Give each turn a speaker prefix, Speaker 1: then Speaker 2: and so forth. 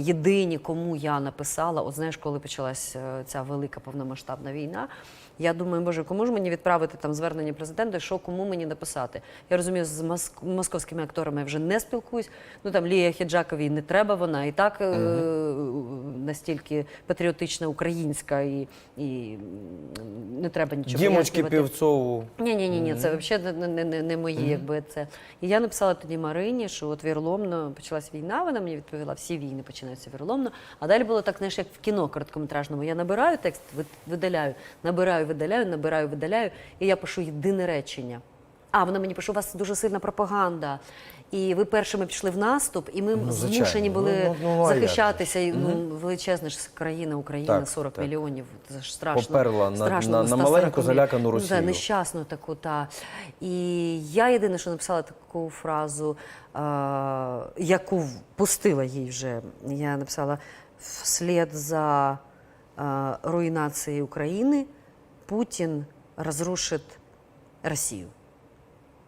Speaker 1: Єдині, кому я написала, от знаєш, коли почалась е, ця велика повномасштабна війна. Я думаю, боже, кому ж мені відправити там звернення президента, що кому мені написати? Я розумію, з моск- московськими акторами я вже не спілкуюсь. Ну там Лія Хіджаковій не треба, вона і так е, настільки патріотична, українська, і, і не треба нічого
Speaker 2: Дімочки. Півцову.
Speaker 1: Ні, ні, ні, ні, це взагалі не, не, не, не мої, якби це. І я написала тоді Марині, що от віроломно почалась війна. Вона мені відповіла, всі війни починаються віроломно. А далі було так, знаєш, як в кіно короткометражному. Я набираю текст, видаляю, набираю, видаляю, набираю, видаляю, і я пишу єдине речення. А вона мені пише, у вас дуже сильна пропаганда. І ви першими пішли в наступ, і ми
Speaker 2: Ну,
Speaker 1: змушені були
Speaker 2: Ну, ну, ну, а ж?
Speaker 1: захищатися. І, Ну, величезна ж країна, Україна,
Speaker 2: Так,
Speaker 1: 40
Speaker 2: так.
Speaker 1: мільйонів. Це ж страшно.
Speaker 2: Поперла на-
Speaker 1: страшно,
Speaker 2: на-
Speaker 1: ну,
Speaker 2: на маленьку залякану
Speaker 1: Ну,
Speaker 2: Росію.
Speaker 1: да, нещасну таку, та. І я єдине, що написала таку фразу, е, яку пустила їй вже. Я написала вслед за е, руйнацією України Путін розрушить Росію.